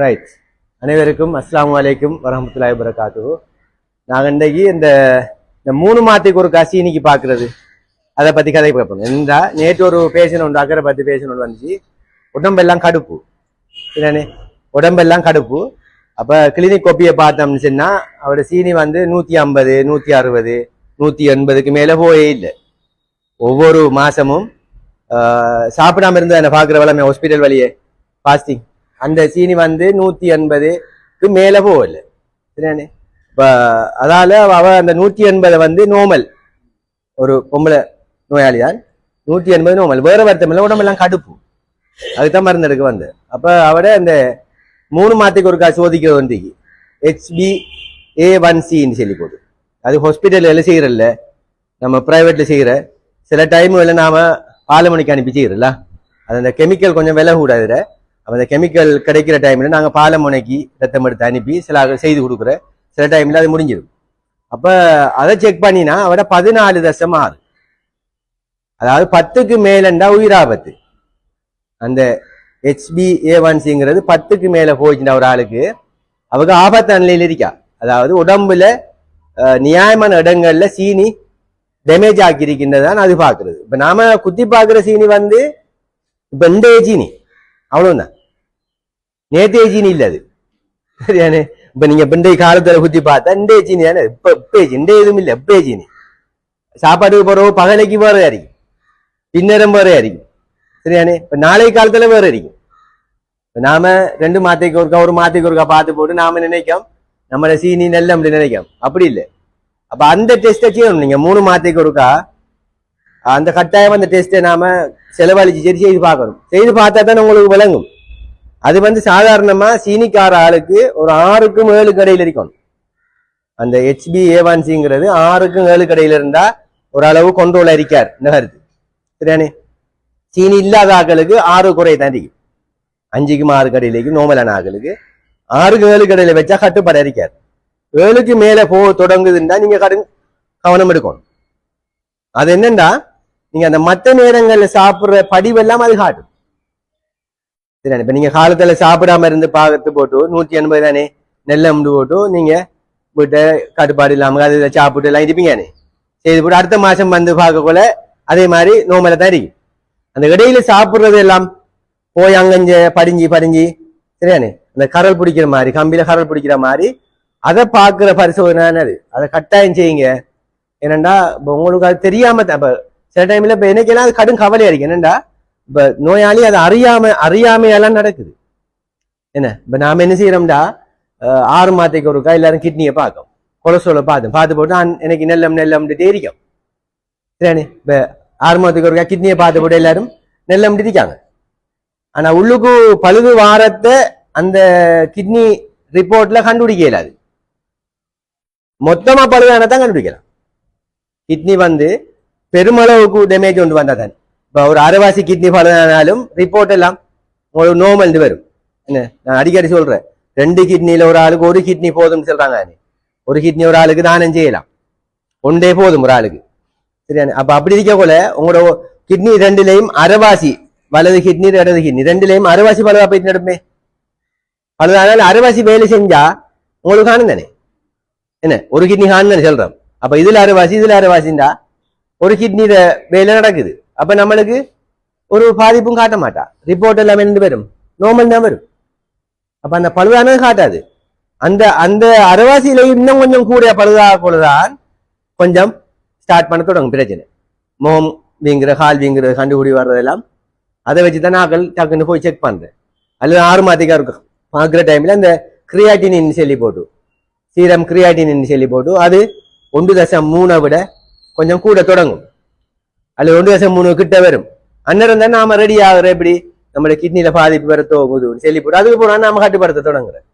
Right அனைவருக்கும் அஸ்லாம் அலைக்கும் வரஹமத்துல்லாஹி வரகாத்துஹு நாங்கள் இன்றைக்கு இந்த இந்த மூணு மாதத்துக்கு ஒரு கசி இன்னைக்கு பார்க்கறது அதை பற்றி கதை பார்ப்போம் என்னடா நேற்று ஒரு பேஷன் ஒன்று அக்கறை பற்றி பேஷன் ஒன்று வந்துச்சு. உடம்பெல்லாம் கடுப்பு. சரிதானே உடம்பெல்லாம் கடுப்பு. அப்போ கிளினிக் கொப்பியை பார்த்தோம்னு சொன்னால் அவரோட சீனி வந்து நூற்றி ஐம்பது நூற்றி அறுபது நூற்றி எண்பதுக்கு மேலே போயே இல்லை. ஒவ்வொரு மாதமும் சாப்பிடாம இருந்தா என்னை? பார்க்குற வளமே ஹாஸ்பிட்டல் வழியே. ஃபாஸ்டிங் அந்த சீனி வந்து நூற்றி எண்பதுக்கு மேலே போகல. சரியானே இப்போ அதால அவ அந்த நூற்றி எண்பதை வந்து நோமல் ஒரு பொம்பளை நோயாளி தான். நூற்றி எண்பது நோமல் வேற வருத்தம் இல்லை உடம்பெல்லாம் கடுப்பு. அதுதான் மருந்து எடுக்க வந்து அப்போ அவட அந்த மூணு மாதத்துக்கு ஒருக்கா ஒதுக்கி வந்து ஹெச்பி ஏ ஒன் சின்னு சொல்லி போடு அது ஹாஸ்பிட்டல் எல்லாம் செய்யறல்ல நம்ம பிரைவேட்ல செய்யற சில டைம்ல நாம ஆளு மணிக்கு அனுப்பி செய்யறல அது அந்த கெமிக்கல் கொஞ்சம் விலை கூட அப்போ அந்த கெமிக்கல் கிடைக்கிற டைம்ல நாங்க பாலமுனைக்கு ரத்தம் எடுத்து அனுப்பி சில செய்து கொடுக்குற சில டைமில் அது முடிஞ்சிடும். அப்போ அதை செக் பண்ணினா அவட பதினாலு தசம் ஆறு. அதாவது பத்துக்கு மேலண்டா உயிராபத்து. அந்த ஹெச்பி ஏ ஒன்சிங்கிறது பத்துக்கு மேலே போயிச்சுன்னா ஒரு ஆளுக்கு. அவங்க ஆபத்து நிலையில் இருக்கா? அதாவது உடம்புல நியாயமான இடங்கள்ல சீனி டேமேஜ் ஆக்கியிருக்கின்றதான் அது பார்க்குறது. இப்போ நாம குத்தி பார்க்குற சீனி வந்து இப்போ இந்த சீனி. அவ்வளோதான் நேத்தே சீனி இல்ல அது. சரியானே? இப்ப நீங்க பிண்டை காலத்துல குத்தி பார்த்தா இந்த சீனி தானே? இப்ப இப்பே இந்த எதுவும் இல்ல இப்பே சீனி சாப்பாட்டுக்கு போறோம் பகலைக்கு வேற அறிக்கும் பின்னரம் வேற அறிக்கும் சரியானே? இப்ப நாளை காலத்துல வேற அறிக்கும் இப்ப நாம ரெண்டு மாத்தைக்கு ஒருக்கா ஒரு மாத்தைக்கு ஒருக்கா பார்த்து போட்டு நாம நினைக்கோம் நம்மள சீனி நெல்ல அப்படி நினைக்கோம். அப்படி இல்லை. அப்ப அந்த டெஸ்ட்டை செய்யணும் நீங்க மூணு மாத்தைக்கு ஒருக்கா அந்த கட்டாயம் அந்த டெஸ்ட்டை நாம செலவழிச்சு சரி செய்து பார்க்கணும். செய்து பார்த்தா தான் உங்களுக்கு விளங்கும். அது வந்து சாதாரணமா சீனிக்கார ஆளுக்கு ஒரு ஆறுக்கும் ஏழு கடையில் இருக்கணும். அந்த ஹெச்பி ஏவான்சிங்கிறது ஆறுக்கும் ஏழு கடையில் இருந்தா ஓரளவு கொண்டோல இருக்கார். நகருது சரியானே சீனி இல்லாத ஆக்களுக்கு ஆறு குறை தான் அஞ்சுக்கும் ஆறு கடையிலேக்கு நோமலான ஆக்களுக்கு ஆறுக்கு ஏழு கடையில வச்சா கட்டுப்பாடு இருக்காது ஏழுக்கு மேல போ தொடங்குதுன்னா நீங்க கடன் கவனம் எடுக்கணும். அது என்னண்டா நீங்க அந்த மற்ற நேரங்கள்ல சாப்பிடுற படிவெல்லாம் அது காட்டும். சரி இப்போ நீங்க காலத்துல சாப்பிடாம இருந்து பாகத்து போட்டு நூத்தி எண்பது தானே? நெல்லை முண்டு போட்டு நீங்க வீட்டை கட்டுப்பாடு இல்லாம அது இதை சாப்பிட்டு எல்லாம் இருப்பீங்கன்னு செய்து போட்டு அடுத்த மாசம் வந்து பார்க்கக்குள்ள அதே மாதிரி நோமல தான் இருக்கு. அந்த இடையில சாப்பிடுறது எல்லாம் போய் அங்கஞ்ச படிஞ்சு படிஞ்சு சரியானே அந்த கரல் பிடிக்கிற மாதிரி கம்பியில கரல் பிடிக்கிற மாதிரி அதை பார்க்குற பரிசோதனை அது. அதை கட்டாயம் செய்யுங்க. என்னண்டா இப்போ உங்களுக்கு அது தெரியாம இப்போ சில டைம்ல இப்ப எனக்கெல்லாம் அது கடும் கவலையா இருக்கு. என்னண்டா இப்ப நோயாளி அதை அறியாம அறியாமையெல்லாம் நடக்குது. என்ன? இப்ப நாம என்ன செய்யறோம்டா ஆறு மாதத்துக்கு ஒருக்கா எல்லாரும் கிட்னியை பார்க்கும். கொலஸ்ட்ரால பார்த்து பார்த்து போட்டு எனக்கு நெல்லம் நெல்லம் தெரியும் சரியானே? இப்ப ஆறு மாதத்துக்கு ஒருக்கா கிட்னியை பார்த்து போட்டு எல்லாரும் நெல்லம் இருக்காங்க. ஆனா உள்ளுக்கு பழுது வாரத்தை அந்த கிட்னி ரிப்போர்ட்ல கண்டுபிடிக்க இயலாது. மொத்தமா பழுதானதான் கண்டுபிடிக்கலாம். கிட்னி வந்து பெருமளவுக்கு டேமேஜ் ஒன்று வந்தா தான் இப்போ ஒரு அரைவாசி கிட்னி பழுதானாலும் ரிப்போர்ட் எல்லாம் உங்களுக்கு நோமல் வரும் என்ன நான் அடிக்கடி சொல்றேன் ரெண்டு கிட்னில ஒரு ஆளுக்கு ஒரு கிட்னி போதும்னு சொல்றாங்க ஒரு கிட்னி ஒரு ஆளுக்கு தானம் செய்யலாம் ஒன்றே போதும் ஒரு ஆளுக்கு சரியான அப்ப அப்படி இருக்க போல உங்களோட கிட்னி ரெண்டுலயும் அரைவாசி வலது கிட்னி இடது கிட்னி ரெண்டுலயும் அரைவாசி பழுவா போயிட்டு நடப்பே பழுதானாலும் அரைவாசி வேலை செஞ்சா உங்களுக்கு காணும் தானே என்ன ஒரு கிட்னி காணும் தானே சொல்றோம் அப்ப இதுல அரைவாசி இதுல அரைவாசிண்டா ஒரு கிட்னி வேலை நடக்குது அப்ப நம்மளுக்கு ஒரு பாதிப்பும் காட்ட மாட்டா. ரிப்போர்ட் எல்லாம் ரெண்டு வரும். நார்மல் தான் வரும். அப்ப அந்த பழுதானது காட்டாது. அந்த அந்த அரைவாசியில இன்னும் கொஞ்சம் கூட பழுதா போலதான் கொஞ்சம் ஸ்டார்ட் பண்ண தொடங்கும். பிரச்சனை. முகம் வீங்குற கால் வீங்குற கண்டுபிடி வர்றதெல்லாம் அதை வச்சு தான் நாக்கள் டக்குன்னு போய் செக் பண்றேன் அல்லது ஆறு மாத்திக்கா இருக்கும். பார்க்குற டைம்ல அந்த கிரியாட்டினின் சொல்லி போட்டு. சீரம் கிரியாட்டினின் சொல்லி போட்டு அது ஒன்று தசம் மூணை விட கொஞ்சம் கூட தொடங்கும். அல்லது ஒன்று தசம் மூணு கிட்ட வரும். அந்நேரம் தான் நாம ரெடி ஆகுற எப்படி? நம்மளோட கிட்னில பாதிப்பு வர தோகுதுன்னு சொல்லி போட்டு அதுக்கு போனா நாம கட்டுப்படுத்த தொடங்குறோம்.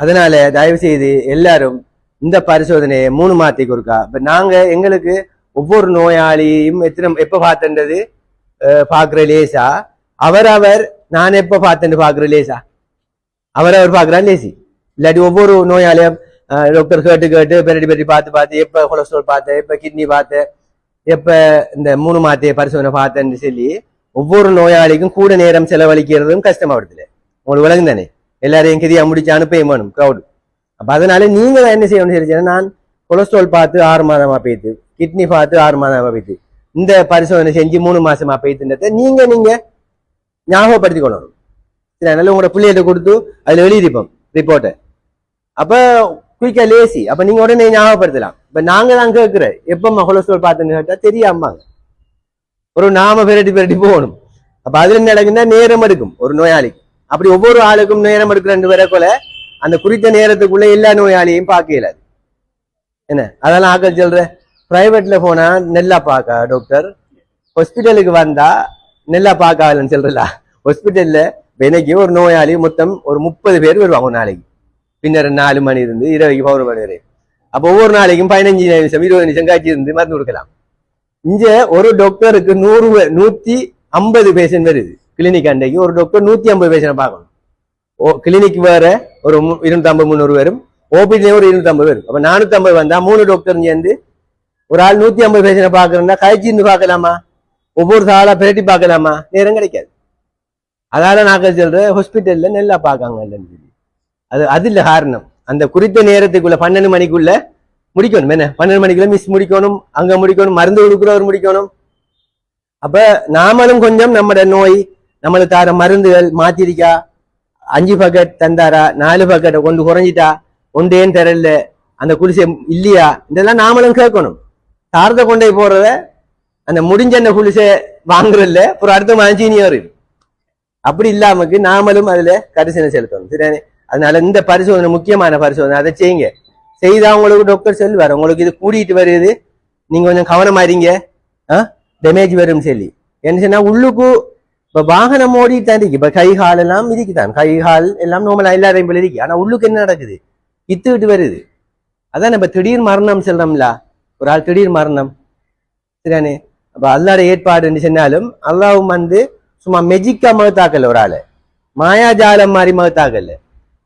அதனால தயவு செய்து எல்லாரும் இந்த பரிசோதனையை மூணு மாத்தி ஒருக்கா. இப்ப நாங்க எங்களுக்கு ஒவ்வொரு நோயாளியும் எத்தனை எப்ப பார்த்தன்றது? அஹ், பாக்குற லேசா? அவரவர் நான் எப்ப பார்த்தேன்னு பாக்குற லேசா? அவரவர் பாக்குறா லேசி. இல்லாட்டி ஒவ்வொரு நோயாளியும் டாக்டர் கேட்டு கேட்டு பெரடி பெரடி பார்த்து பார்த்து எப்ப கொலஸ்ட்ரால் பார்த்தேன் எப்ப கிட்னி பார்த்தேன் இப்ப இந்த மூணு மாத்திய பரிசோதனை பார்த்தேன்னு சொல்லி ஒவ்வொரு நோயாளிக்கும் கூட நேரம் செலவழிக்கிறதும் கஷ்டமாவடுதுல உங்களுக்கு விளங்கு தானே? எல்லாரையும் கெதியா முடிச்சு அனுப்பவே வேணும் க்ரௌடு அப்ப அதனால நீங்க தான் என்ன செய்யணும்னு சொல்லி நான் கொலஸ்ட்ரால் பார்த்து ஆறு மாதமா போயிட்டு கிட்னி பார்த்து ஆறு மாதமா போயிட்டு இந்த பரிசோதனை செஞ்சு மூணு மாசமா போயிட்டுன்றத நீங்க நீங்க ஞாபகப்படுத்தி கொள்ளணும். சரி அதனால உங்களோட பிள்ளைகிட்ட கொடுத்து அதுல வெளியிருப்போம் ரிப்போர்ட்டை அப்ப குயிக்கா லேசி அப்ப நீங்க உடனே ஞாபகப்படுத்தலாம். இப்ப நாங்க தான் கேட்கிற எப்ப கொலஸ்ட்ரால் பார்த்துன்னு கேட்டா தெரியாமாங்க ஒரு நாம பெரட்டி பெரட்டி போகணும். அப்ப அதுல என்ன நடக்குதுன்னா நேரம் எடுக்கும். ஒரு நோயாளிக்கு. அப்படி ஒவ்வொரு ஆளுக்கும் நேரம் எடுக்கிற ரெண்டு பேரை போல அந்த குறித்த நேரத்துக்குள்ள எல்லா நோயாளியையும் பார்க்க இயலாது. என்ன? அதெல்லாம் ஆக்கள் சொல்ற? பிரைவேட்ல போனா நெல்லா பார்க்க டாக்டர் ஹாஸ்பிட்டலுக்கு வந்தா நெல்லா பார்க்காதுன்னு சொல்றல? ஹாஸ்பிட்டல்ல எனக்கு ஒரு நோயாளி மொத்தம் ஒரு முப்பது பேர் வருவாங்க ஒரு நாளைக்கு. பின்னர் நாலு மணி இருந்து இரவைக்கு பதினொரு மணி வரை அப்போ ஒவ்வொரு நாளைக்கும் பதினஞ்சு நிமிஷம் இருபது நிமிஷம் காய்ச்சி இருந்து மருந்து கொடுக்கலாம் இங்க ஒரு டாக்டருக்கு நூறு பே- நூத்தி ஐம்பது பேஷண்ட் வருது கிளினிக் அன்றைக்கு ஒரு டாக்டர் நூத்தி ஐம்பது பேஷண்ட் பார்க்கணும் ஓ கிளினிக் வேற ஒரு இருநூத்தம்பது இருநூத்தி ஐம்பது முந்நூறு பேரும் ஓபிடிலேயே ஒரு இருநூத்தி ஐம்பது பேரும் அப்ப நானூத்தி ஐம்பது வந்தா மூணு டாக்டர் சேர்ந்து ஒரு ஆள் நூத்தி ஐம்பது பேஷண்ட் பாக்குறேன்னா காய்ச்சி இருந்து பார்க்கலாமா ஒவ்வொரு சாலா பிரட்டி பார்க்கலாமா நேரம் கிடைக்காது அதால நான் சொல்றேன் ஹாஸ்பிட்டல்ல நல்லா பார்க்காங்க இல்லைன்னு அது அது இல்லை காரணம். அந்த குறித்த நேரத்துக்குள்ள பன்னெண்டு மணிக்குள்ள முடிக்கணும். என்ன? பன்னெண்டு மணிக்குள்ள மிஸ் முடிக்கணும் அங்க முடிக்கணும் மருந்து கொடுக்குறவர் முடிக்கணும். அப்ப நாமளும் கொஞ்சம் நம்மட நோய் நம்மளுக்கு தார மருந்துகள் மாத்திருக்கா? அஞ்சு பக்கெட் தந்தாரா? நாலு பக்கெட்டை கொண்டு குறைஞ்சிட்டா? ஒன்றேன்னு தரல. அந்த குடிசை இல்லையா? இதெல்லாம் நாமளும் கேட்கணும். தாரத்தை கொண்டே போறத அந்த முடிஞ்ச அந்த குடிசை வாங்குறதுல ஒரு அடுத்த மஞ்சீனியர் அப்படி இல்லாமக்கு நாமளும் அதுல கரிசனை செலுத்தணும். சரியானே அதனால இந்த பரிசோதனை முக்கியமான பரிசோதனை அதை செய்யுங்க. செய்தா உங்களுக்கு டாக்டர் சொல்லுவார் உங்களுக்கு இது கூடிட்டு வருது. நீங்க கொஞ்சம் கவனமா இருங்க. டேமேஜ் வரும் சொல்லி. என்ன சொன்னா உள்ளுக்கு இப்ப வாகனம் ஓடிட்டு தான் இருக்கு. இப்ப கை கால் எல்லாம் இருக்குதான் கை கால் எல்லாம் நோமலா எல்லாரையும் போல இருக்கு. ஆனா உள்ளுக்கு என்ன நடக்குது? வித்துக்கிட்டு வருது. அதான் நம்ம திடீர் மரணம் சொல்றோம்ல. ஒரு ஆள் திடீர் மரணம். சரியானே அப்ப அல்லாட ஏற்பாடுன்னு சொன்னாலும் அல்லாவும் வந்து சும்மா மெஜிக்கா மகத்தாக்கல ஒரு ஆளு. மாயாஜாலம் மாதிரி மகத்தாக்கல.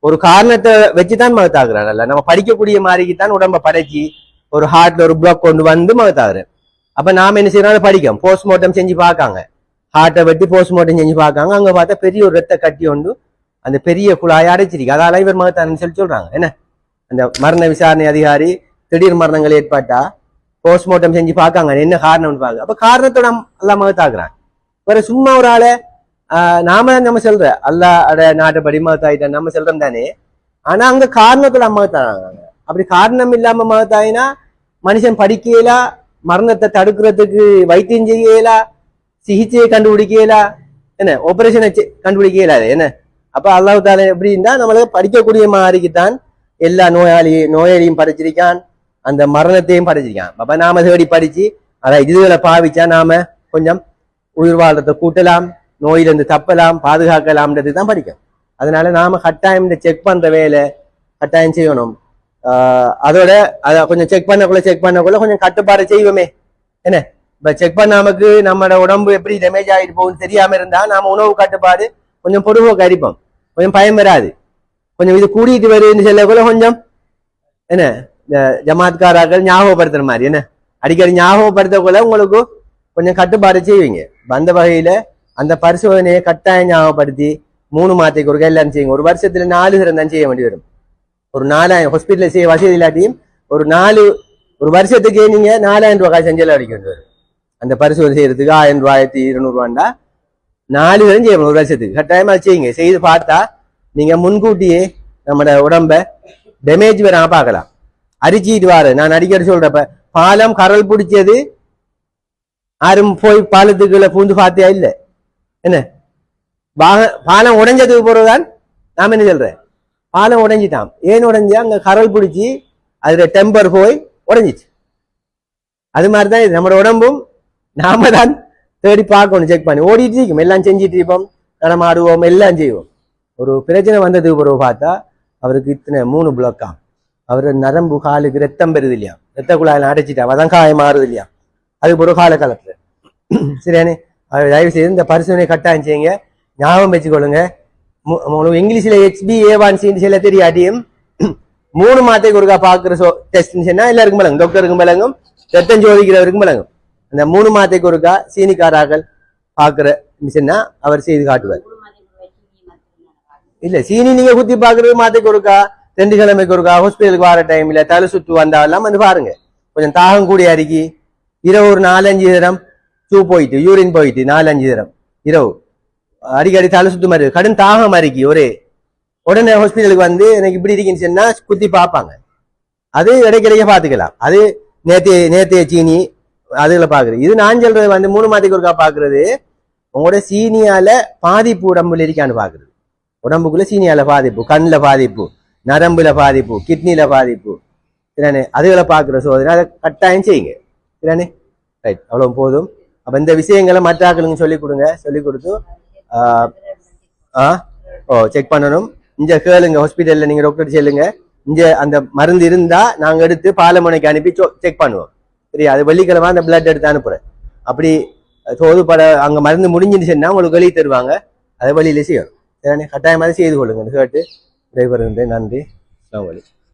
ஒரு காரணத்தை வச்சுதான் மகத்தாக்குறான் அல்ல நம்ம படிக்கக்கூடிய மாதிரிக்கு தான் உடம்ப படைச்சி ஒரு ஹார்ட்ல ஒரு பிளாக் கொண்டு வந்து மகத்தாக்குற அப்ப நாம என்ன செய்யறோம்? அதை படிக்கோம் போஸ்ட்மார்ட்டம் செஞ்சு பார்க்காங்க. ஹார்ட்டை வெட்டி போஸ்ட்மார்ட்டம் செஞ்சு பார்க்காங்க. அங்க பார்த்தா பெரிய ஒரு ரத்த கட்டி ஒன்று அந்த பெரிய குழாயை அடைச்சிருக்கு. அதால இவர் மகத்தாருன்னு சொல்லி சொல்றாங்க. என்ன? அந்த மரண விசாரணை அதிகாரி திடீர் மரணங்கள் ஏற்பட்டா போஸ்ட்மார்ட்டம் செஞ்சு பார்க்காங்க. என்ன காரணம்னு பார்க்க. அப்ப காரணத்தோட எல்லாம் மகத்தாக்குறாங்க வேற சும்மா ஒரு ஆளை ஆஹ் நாம நம்ம சொல்ற அல்லா அட படி மகத்தாயிட்ட நம்ம சொல்றோம் தானே. ஆனா அங்க காரணத்துல மகத்தாங்க அப்படி காரணம் இல்லாம மகத்தாயினா மனுஷன் படிக்கலா மரணத்தை தடுக்கிறதுக்கு வைத்தியம் செய்யலா சிகிச்சையை கண்டுபிடிக்கலா என்ன ஆபரேஷனை கண்டுபிடிக்கல என்ன? அப்ப அல்லாஹ் தால எப்படி இருந்தா நம்மளுக்கு படிக்கக்கூடிய மாதிரிக்கு தான் எல்லா நோயாளி நோயாளியும் படிச்சிருக்கான் அந்த மரணத்தையும் படிச்சிருக்கான். அப்ப நாம தேடி படிச்சு அதான் இதுகளை பாவிச்சா நாம கொஞ்சம் உயிர் வாழ்றதை கூட்டலாம். நோயிலிருந்து தப்பலாம் பாதுகாக்கலாம்ன்றது தான் படிக்கும் அதனால நாம கட்டாயம் இந்த செக் பண்ற வேலை கட்டாயம் செய்யணும். அதோட அதை கொஞ்சம் செக் பண்ணக்குள்ள செக் பண்ணக்குள்ள கொஞ்சம் கட்டுப்பாடு செய்வோமே. என்ன? இப்ப செக் பண்ணாமக்கு நம்மளோட உடம்பு எப்படி டேமேஜ் ஆகிட்டு போகும்னு தெரியாம இருந்தா நாம உணவு கட்டுப்பாடு கொஞ்சம் பொடுவோக்கு அரிப்போம் கொஞ்சம் பயம் வராது. கொஞ்சம் இது கூடிட்டு வருதுன்னு சொல்லக்குள்ள கொஞ்சம் என்ன? இந்த ஜமாத்காராக்கள் ஞாபகப்படுத்துற மாதிரி என்ன? அடிக்கடி ஞாபகப்படுத்தக்குள்ள உங்களுக்கு கொஞ்சம் கட்டுப்பாடு செய்வீங்க. அந்த வகையில அந்த பரிசோதனையை கட்டாயம் ஞாபகப்படுத்தி மூணு மாதத்துக்கு ஒரு எல்லாம் செய்யுங்க. ஒரு வருஷத்துல நாலு தரம் தான் செய்ய வேண்டி வரும். ஒரு நாலாயிரம் ஹாஸ்பிட்டலில் செய்ய வசதி இல்லாட்டியும் ஒரு நாலு ஒரு வருஷத்துக்கே நீங்க நாலாயிரம் ரூபாய் காசு அடிக்க வேண்டி வரும். அந்த பரிசோதனை செய்யறதுக்கு ஆயிரம் ரூபாயிரத்தி இருநூறுவாண்டா நாலு தரம் செய்யணும் ஒரு வருஷத்துக்கு. கட்டாயமா செய்யுங்க. செய்து பார்த்தா நீங்க முன்கூட்டியே நம்மட உடம்ப டேமேஜ் வராம பார்க்கலாம். அரிச்சிட்டு வாரு. நான் அடிக்கடி சொல்றப்ப பாலம் கரல் பிடிச்சது யாரும் போய் பாலத்துக்குள்ள பூந்து பார்த்தியா இல்லை? என்ன? வாக- பாலம் உடைஞ்சதுக்கு பிறகுதான் நாம என்ன சொல்றேன் பாலம் உடைஞ்சிட்டான் ஏன் உடைஞ்சு அங்கே கரல் பிடிச்சி அதுல டெம்பர் போய் உடைஞ்சிச்சு. அது மாதிரிதான் இது. நம்ம உடம்பும் நாம தான் தேடி பார்க்கணும் செக் பண்ணி. ஓடிட்டு இருக்கும். எல்லாம் செஞ்சிட்டு இருப்போம் நடமாடுவோம். எல்லாம் செய்வோம். ஒரு பிரச்சனை வந்ததுக்கு பிறகு பார்த்தா அவருக்கு இத்தனை மூணு பிளாக்கா அவர் நரம்பு காலுக்கு ரத்தம் பெறுது இல்லையா? ரத்த குழாயில் அடைச்சிட்டா அதான் காயம் மாறுது இல்லையா? அது ஒரு கால காலத்துல சரியானே? தயவு செய்து இந்த பரிசோதனை கட்டாயம் செய்யுங்க. ஞாபகம் வச்சுக்கொள்ளுங்க. உங்களுக்கு இங்கிலீஷ்ல ஹெச்பி ஏ ஒன் சின்னு சில தெரியாட்டியும் மூணு மாதத்துக்கு ஒருக்கா பாக்குற சோ டெஸ்ட் சொன்னா எல்லாருக்கும் பழங்கும் டாக்டருக்கும் பழங்கும் ரத்தம் சோதிக்கிறவருக்கும் பழங்கும் அந்த மூணு மாதத்துக்கு ஒருக்கா சீனிக்காராக்கள் பாக்குற சொன்னா அவர் செய்து காட்டுவார். இல்ல சீனி நீங்க குத்தி பாக்குறது மாத்தைக்கு ஒருக்கா ரெண்டு கிழமைக்கு ஒருக்கா ஹாஸ்பிட்டலுக்கு வர டைம்ல தலை சுத்து வந்தாலாம் வந்து பாருங்க. கொஞ்சம் தாகம் கூடிய அரிக்கி இரவு ஒரு நாலஞ்சு தரம் ஷூ போயிட்டு யூரின் போயிட்டு நாலஞ்சு தரம் இரவு அடிக்கடி தலை சுத்து மாதிரி கடும் தாகம் அரிக்கி ஒரே உடனே ஹாஸ்பிட்டலுக்கு வந்து எனக்கு இப்படி இருக்குன்னு சொன்னா குத்தி பார்ப்பாங்க அது இடைக்கிடையே பார்த்துக்கலாம் அது நேத்தே நேத்தே சீனி அதுல பாக்குறது இது நான் சொல்றது வந்து மூணு மாதத்துக்கு ஒருக்கா பாக்குறது உங்களோட சீனியால பாதிப்பு உடம்புல இருக்கான்னு பாக்குறது உடம்புக்குள்ள சீனியால பாதிப்பு கண்ணில் பாதிப்பு நரம்புல பாதிப்பு கிட்னில பாதிப்பு சரிதானே அதுகளை பாக்குற சோதனை அதை கட்டாயம் செய்யுங்க சரிதானே ரைட் அவ்வளவு போதும் அப்ப இந்த விஷயங்களை மற்ற ஆக்களுங்க சொல்லி கொடுங்க சொல்லி கொடுத்து ஆ ஓ செக் பண்ணணும். இங்க கேளுங்க ஹாஸ்பிட்டல்ல நீங்க டாக்டர் செல்லுங்க. இங்க அந்த மருந்து இருந்தா நாங்க எடுத்து பாலமுனைக்கு அனுப்பி செக் பண்ணுவோம். சரியா? அது வெள்ளிக்கிழமை அந்த பிளட் எடுத்து அனுப்புறேன். அப்படி தோதுப்பட அங்க மருந்து முடிஞ்சிருச்சுன்னா உங்களுக்கு வெளியே தருவாங்க. அதை வழியில செய்யணும். கட்டாயமாக செய்து கொள்ளுங்க. கேட்டு டிரைவர் நன்றி. அஸ்ஸலாமு அலைக்கும்.